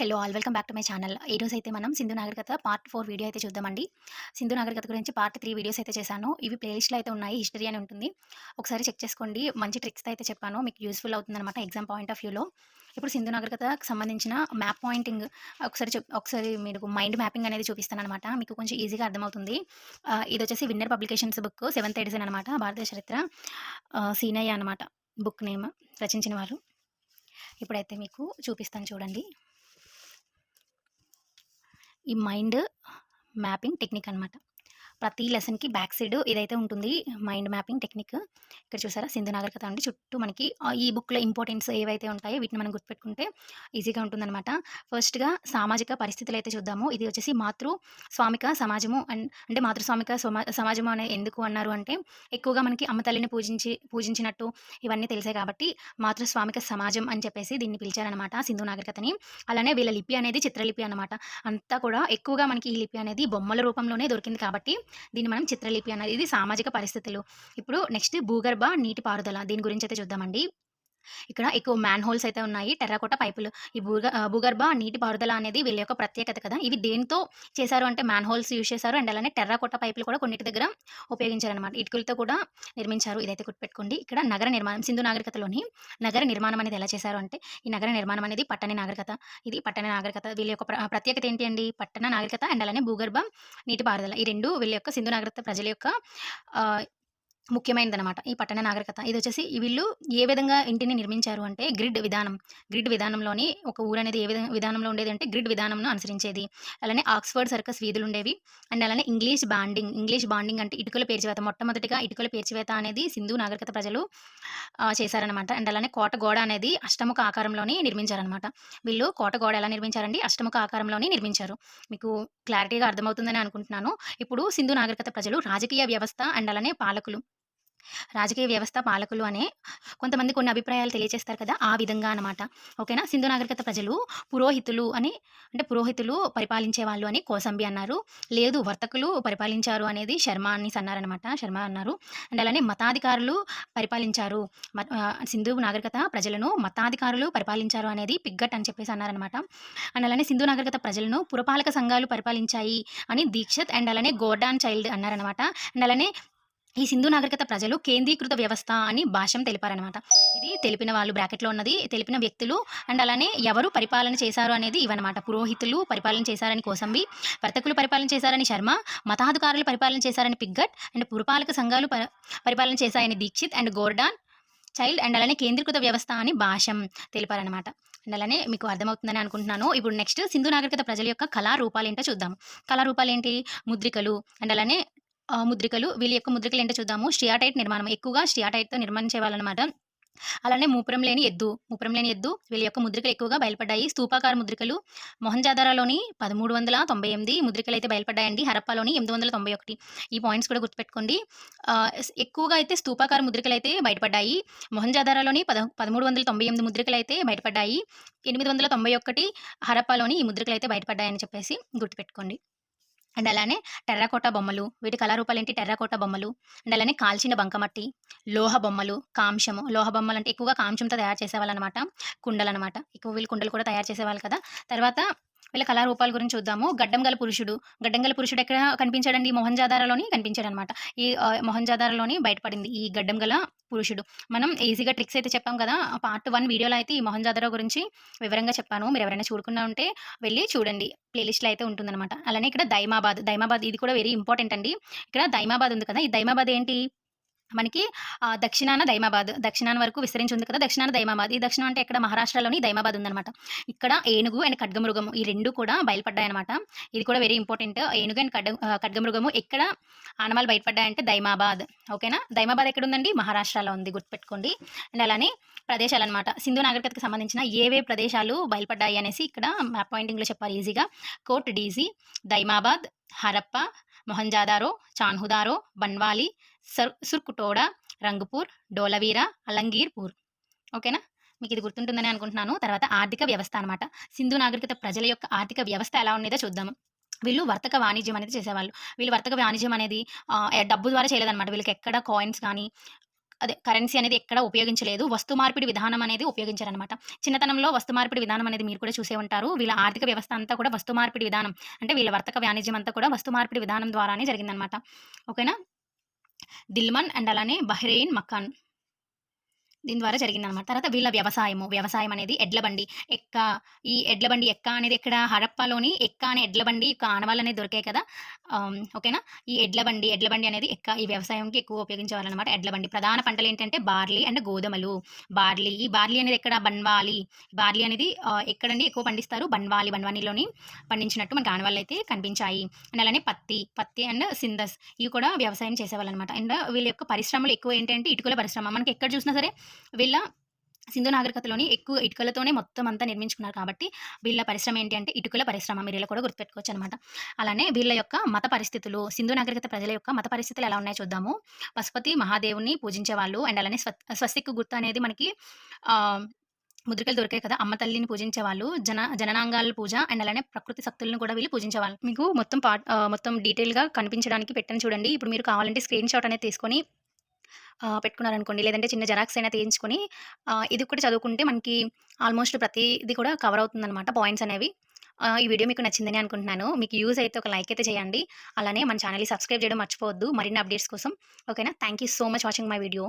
Hello all welcome back to my channel. ఈరోజు అయితే మనం సింధు నాగరికత పార్ట్ ఫోర్ వీడియో అయితే చూద్దామండి. సింధు నాగరికత గురించి పార్ట్ త్రీ వీడియోస్ అయితే చేశాను. ఇవి ప్లేలిస్ట్లో అయితే ఉన్నాయి హిస్టరీ అని ఉంటుంది. ఒకసారి చెక్ చేసుకోండి మంచి ట్రిక్స్ అయితే చెప్పాను. మీకు యూస్ఫుల్ అవుతుందన్నమాట ఎగ్జామ్ పాయింట్ ఆఫ్ వ్యూలో. ఇప్పుడు సింధు నాగరికతకు సంబంధించిన మ్యాప్ పాయింటింగ్ ఒకసారి చెప్ ఒకసారి మీకు మైండ్ మ్యాపింగ్ అనేది చూపిస్తాను అనమాట మీకు కొంచెం ఈజీగా అర్థమవుతుంది. ఇది వచ్చేసి winner publications book seventh edition అనమాట భారతదేశ చరిత్ర సీనయ్య అనమాట బుక్ నేమ్ రచించిన వారు ఇప్పుడైతే మీకు చూపిస్తాను చూడండి. ఈ మైండ్ మ్యాపింగ్ టెక్నిక్ అనమాట ప్రతి లెసన్కి బ్యాక్ సైడ్ ఇదైతే ఉంటుంది మైండ్ మ్యాపింగ్ టెక్నిక్ ఇక్కడ చూసారా? సింధు నాగరికత అండి. చుట్టూ మనకి ఈ బుక్లో ఇంపార్టెన్స్ ఏవైతే ఉంటాయో వీటిని మనం గుర్తుపెట్టుకుంటే ఈజీగా ఉంటుందన్నమాట. ఫస్ట్గా సామాజిక పరిస్థితులు అయితే చూద్దాము. ఇది వచ్చేసి మాతృ స్వామిక సమాజము అండ్ అంటే మాతృస్వామిక సమా సమాజము అనే ఎందుకు అన్నారు అంటే ఎక్కువగా మనకి అమ్మ తల్లిని పూజించి పూజించినట్టు ఇవన్నీ తెలిసాయి కాబట్టి మాతృస్వామిక సమాజం అని చెప్పేసి దీన్ని పిలిచారనమాట సింధు నాగరికతని అలానే వీళ్ళ లిపి అనేది చిత్రలిపి అనమాట అంతా కూడా ఎక్కువగా మనకి ఈ లిపి అనేది బొమ్మల రూపంలోనే దొరికింది కాబట్టి దీన్ని మనం చిత్రలిపి అన్నది. ఇది సామాజిక పరిస్థితులు. ఇప్పుడు నెక్స్ట్ భూగర్భ నీటిపారుదల దీని గురించి అయితే చూద్దామండి. ఇక్కడ ఎక్కువ మ్యాన్ హోల్స్ అయితే ఉన్నాయి. టెర్రకోట పైపులు. ఈ భూగ భూగర్భ నీటి పారుదల అనేది వీళ్ళ యొక్క ప్రత్యేకత కదా. ఇవి దేంతో చేశారు అంటే మ్యాన్ హోల్స్ యూజ్ చేశారు. అండ్ అలానే టెర్రకోట పైపులు కూడా కొన్నిటి దగ్గర ఉపయోగించారు అనమాట ఇటుకలతో కూడా నిర్మించారు. ఇదైతే గుర్తుపెట్టుకోండి. ఇక్కడ నగర నిర్మాణం సింధు నాగరికతలోని నగర నిర్మాణం అనేది ఎలా చేశారు అంటే ఈ నగర నిర్మాణం అనేది పట్టణ నాగరికత. ఇది పట్టణ నాగరికత. వీళ్ళ యొక్క ప్ర- ప్రత్యేకత ఏంటి అండి? పట్టణ నాగరికత అండ్ అలానే భూగర్భ నీటి పారుదల. ఈ రెండు వీళ్ళ యొక్క సింధు నాగరికత ప్రజల యొక్క ముఖ్యమైనదనమాట ఈ పట్టణ నాగరికత. ఇది వచ్చేసి వీళ్ళు ఏ విధంగా ఇంటిని నిర్మించారు అంటే గ్రిడ్ విధానం. గ్రిడ్ విధానంలోని ఒక ఊరు అనేది ఏ విధంగా విధానంలో ఉండేది అంటే గ్రిడ్ విధానంను అనుసరించేది. అలానే ఆక్స్ఫర్డ్ సర్కస్ వీధులు ఉండేవి. అండ్ అలానే ఇంగ్లీష్ బాండింగ్. ఇంగ్లీష్ బాండింగ్ అంటే ఇటుకల పేర్చివేత. మొట్టమొదటిగా ఇటుకల పేర్చివేత అనేది సింధు నాగరికత ప్రజలు చేశారనమాట అండ్ అలానే కోట గోడ అనేది అష్టముఖ ఆకారంలోని నిర్మించారనమాట వీళ్ళు కోట గోడ ఎలా నిర్మించారండి? అష్టముఖ ఆకారంలోని నిర్మించారు. మీకు క్లారిటీగా అర్థమవుతుందని అనుకుంటున్నాను. ఇప్పుడు సింధు నాగరికత ప్రజలు రాజకీయ వ్యవస్థ అండ్ అలానే పాలకులు. రాజకీయ వ్యవస్థ పాలకులు అనే కొంతమంది కొన్ని అభిప్రాయాలు తెలియజేస్తారు కదా ఆ విధంగా అనమాట ఓకేనా? సింధు నాగరికత ప్రజలు పురోహితులు అని అంటే పురోహితులు పరిపాలించే వాళ్ళు అని కోసంబి అన్నారు. లేదు వర్తకులు పరిపాలించారు అనేది శర్మ అని అన్నారనమాట శర్మ అన్నారు. అండ్ అలానే మతాధికారులు పరిపాలించారు. సింధు నాగరికత ప్రజలను మతాధికారులు పరిపాలించారు అనేది పిగ్గట్ అని చెప్పేసి అన్నారనమాట అండ్ అలానే సింధు నాగరికత ప్రజలను పురపాలక సంఘాలు పరిపాలించాయి అని దీక్షత్ అండ్ అలానే గోర్డాన్ చైల్డ్ అన్నారనమాట అండ్ అలానే ఈ సింధు నాగరికత ప్రజలు కేంద్రీకృత వ్యవస్థ అని భాష్యం తెలిపారనమాట ఇది తెలిపిన వాళ్ళు బ్రాకెట్లో ఉన్నది తెలిపిన వ్యక్తులు అండ్ అలానే ఎవరు పరిపాలన చేశారు అనేది ఇవన్నమాట. పురోహితులు పరిపాలన చేశారని కోసంబి వర్తకులు పరిపాలన చేశారని శర్మ మతాధికారులు పరిపాలన చేశారని పిగ్గట్ అండ్ పురపాలక సంఘాలు ప- పరిపాలన చేశాయని Dikshit and Gordon Childe and అలానే కేంద్రీకృత వ్యవస్థ అని భాషం తెలిపారనమాట అండ్ అలానే మీకు అర్థమవుతుందని అనుకుంటున్నాను. ఇప్పుడు నెక్స్ట్ సింధు నాగరికత ప్రజల యొక్క కళారూపాలు ఏంటో చూద్దాం. కళారూపాలు ఏంటి ముద్రికలు అండ్ అలానే ముద్రికలు వీళ్ళ యొక్క ముద్రికలు ఏంటో చూద్దాము. స్టియాటైట్ నిర్మాణం ఎక్కువగా స్టియాటైట్తో నిర్మించే వాళ్ళనమాట అలానే మూపురం లేని ఎద్దు మూపురం లేని ఎద్దు వీళ్ళ యొక్క ముద్రికలు ఎక్కువగా బయలుపడ్డాయి. స్తూపాకార ముద్రికలు మొహంజాదారాలోని పదమూడు వందల తొంభై ఎనిమిది ముద్రికలు అయితే బయలుపడ్డాయండి. హరప్పాలోని ఎనిమిది వందల తొంభై ఒకటి. ఈ పాయింట్స్ కూడా గుర్తుపెట్టుకోండి. ఎక్కువగా అయితే స్తూపాకార ముద్రికలు అయితే బయటపడ్డాయి. మొహంజాదారాలోని పద పదమూడు వందల తొంభై ఎనిమిది ముద్రికలు అయితే బయటపడ్డాయి. ఎనిమిది వందల తొంభై ఒకటి హరప్పాలోని ఈ ముద్రికలు అయితే బయటపడ్డాయని చెప్పేసి గుర్తుపెట్టుకోండి. అండ్ అలానే టెర్రకోట బొమ్మలు వీటి కళారూపాలు ఏంటి టెర్రకోట బొమ్మలు అండ్ అలానే కాల్చిన బంకమట్టి లోహ బొమ్మలు కాంశము లోహ బొమ్మలు అంటే ఎక్కువగా కాంశంతో తయారు చేసేవాళ్ళు అనమాట కుండలు అనమాట ఎక్కువ వీళ్ళు కుండలు కూడా తయారు చేసేవాళ్ళు కదా. తర్వాత వీళ్ళ కళారూపాల గురించి చూద్దాము. గడ్డంగల పురుషుడు. గడ్డంగల పురుషుడు ఎక్కడ కనిపించాడండి? మొహంజాదారలోని కనిపించాడు అనమాట ఈ మొహంజాదారలోని బయటపడింది ఈ గడ్డం గల పురుషుడు. మనం ఈజీగా ట్రిక్స్ అయితే చెప్పాం కదా. పార్ట్ వన్ వీడియోలో అయితే ఈ మొహంజాదారా గురించి వివరంగా చెప్పాను. మీరు ఎవరైనా చూడకుండా ఉంటే వెళ్ళి చూడండి. ప్లేలిస్ట్లో అయితే ఉంటుందన్నమాట. అలానే ఇక్కడ దైమాబాద్. దైమాబాద్ ఇది కూడా వెరీ ఇంపార్టెంట్ అండి. ఇక్కడ దైమాబాద్ ఉంది కదా. ఈ దైమాబాద్ ఏంటి? మనకి దక్షిణాన దైమాబాద్ దక్షిణాన వరకు విస్తరించి ఉంది కదా దక్షిణాన దైమాబాద్. ఈ దక్షిణం అంటే ఇక్కడ మహారాష్ట్రలోని దైమాబాద్ ఉందన్నమాట. ఇక్కడ ఏనుగు అండ్ ఖడ్గమృగము ఈ రెండు కూడా బయలుపడ్డాయన్నమాట. ఇది కూడా వెరీ ఇంపార్టెంట్ ఏనుగు అండ్ ఖడ్ ఖడ్గమృగము ఎక్కడ ఆనవాలు బయటపడ్డాయంటే దైమాబాద్. ఓకేనా? దైమాబాద్ ఎక్కడ ఉందండి మహారాష్ట్రలో ఉంది గుర్తుపెట్టుకోండి. అండ్ అలానే ప్రదేశాలు అనమాట సింధు నాగరికతకు సంబంధించిన ఏవే ప్రదేశాలు బయలుపడ్డాయి అనేసి ఇక్కడ మ్యాప్ పాయింటింగ్లో చెప్పారు ఈజీగా. కోట్ డీజీ దైమాబాద్ హరప్ప మొహంజాదారో చాన్హుదారో బన్వాలి సర్ సుర్కుటోడా రంగ్పూర్ డోలవీరా అలంగీర్పూర్. ఓకేనా? మీకు ఇది గుర్తుంటుందని అనుకుంటున్నాను. తర్వాత ఆర్థిక వ్యవస్థ అనమాట సింధు నాగరికత ప్రజల యొక్క ఆర్థిక వ్యవస్థ ఎలా ఉండేదో చూద్దాము వీళ్ళు వర్తక వాణిజ్యం అనేది చేసేవాళ్ళు. వీళ్ళు వర్తక వాణిజ్యం అనేది డబ్బు ద్వారా చేయలేదన్నమాట. వీళ్ళకి ఎక్కడ కాయిన్స్ కానీ అదే కరెన్సీ అనేది ఎక్కడ ఉపయోగించలేదు. వస్తు మార్పిడి విధానం అనేది ఉపయోగించారనమాట చిన్నతనంలో వస్తు మార్పిడి విధానం అనేది మీరు కూడా చూసే ఉంటారు. వీళ్ళ ఆర్థిక వ్యవస్థ అంతా కూడా వస్తు మార్పిడి విధానం అంటే వీళ్ళ వర్తక వాణిజ్యం అంతా కూడా వస్తు మార్పిడి విధానం ద్వారానే జరిగిందనమాట ఓకేనా? దిల్మన్ అండ్ అలానే బహ్రెయిన్ మకాన్ దీని ద్వారా జరిగిందనమాట తర్వాత వీళ్ళ వ్యవసాయము. వ్యవసాయం అనేది ఎడ్ల బండి ఎక్క ఈ ఎడ్ల బండి ఎక్క అనేది ఇక్కడ హడప్పలోని ఎక్క అనే ఎడ్ల బండి ఆనవాళ్ళు అనేది దొరికాయి కదా. ఓకేనా? ఈ ఎడ్ల బండి ఎడ్ల బండి అనేది ఎక్క. ఈ వ్యవసాయంకి ఎక్కువ ఉపయోగించేవాళ్ళనమాట ఎడ్ల బండి ప్రధాన పంటలు ఏంటంటే బార్లీ అండ్ గోధుమలు. బార్లీ ఈ బార్లీ అనేది ఎక్కడ? బన్వాలి. బార్లీ అనేది ఎక్కడండి? ఎక్కువ పండిస్తారు. బన్వాలి బన్వానీలోని పండించినట్టు మనకి ఆనవాళ్ళు అయితే కనిపించాయి. అండ్ అలానే పత్తి పత్తి అండ్ సిందస్ ఇవి కూడా వ్యవసాయం చేసేవాళ్ళు అనమాట అండ్ వీళ్ళ యొక్క పరిశ్రమలు ఎక్కువ ఏంటంటే ఇటుకల పరిశ్రమ. మనకి ఎక్కడ చూసినా సరే వీళ్ళ సింధు నాగరికతలోని ఎక్కువ ఇటుకలతోనే మొత్తం అంతా నిర్మించుకున్నారు కాబట్టి వీళ్ళ పరిశ్రమ ఏంటి అంటే ఇటుకల పరిశ్రమ మీరు ఇలా కూడా గుర్తుపెట్టుకోవచ్చు అనమాట అలానే వీళ్ళ యొక్క మత పరిస్థితులు సింధు నాగరికత ప్రజల యొక్క మత పరిస్థితులు ఎలా ఉన్నాయో చూద్దాము. పశుపతి మహాదేవుని పూజించే వాళ్ళు అండ్ అలానే స్వ స్వస్తిక్ గుర్తు అనేది మనకి ముద్రికలు దొరికాయి కదా అమ్మ తల్లిని పూజించే వాళ్ళు జన జననాంగాల పూజ అండ్ అలానే ప్రకృతి శక్తులను కూడా వీళ్ళు పూజించేవాళ్ళు మీకు మొత్తం పార్ట్ మొత్తం డీటెయిల్గా కనిపించడానికి పెట్టని చూడండి. ఇప్పుడు మీరు కావాలంటే స్క్రీన్ షాట్ అనేది తీసుకొని పెట్టుకున్నారనుకోండి. లేదంటే చిన్న జెరాక్స్ అయినా తీయించుకొని ఇది కూడా చదువుకుంటే మనకి ఆల్మోస్ట్ ప్రతిది కూడా కవర్ అవుతుందన్నమాట పాయింట్స్ అనేవి. ఈ వీడియో మీకు నచ్చిందని అనుకుంటున్నాను. మీకు యూజ్ అయితే ఒక లైక్ అయితే చేయండి. అలానే మన ఛానల్ని సబ్స్క్రైబ్ చేయడం మర్చిపోవద్దు. మరిన్ని అప్డేట్స్ కోసం. ఓకేనా? Thank you so much watching my video.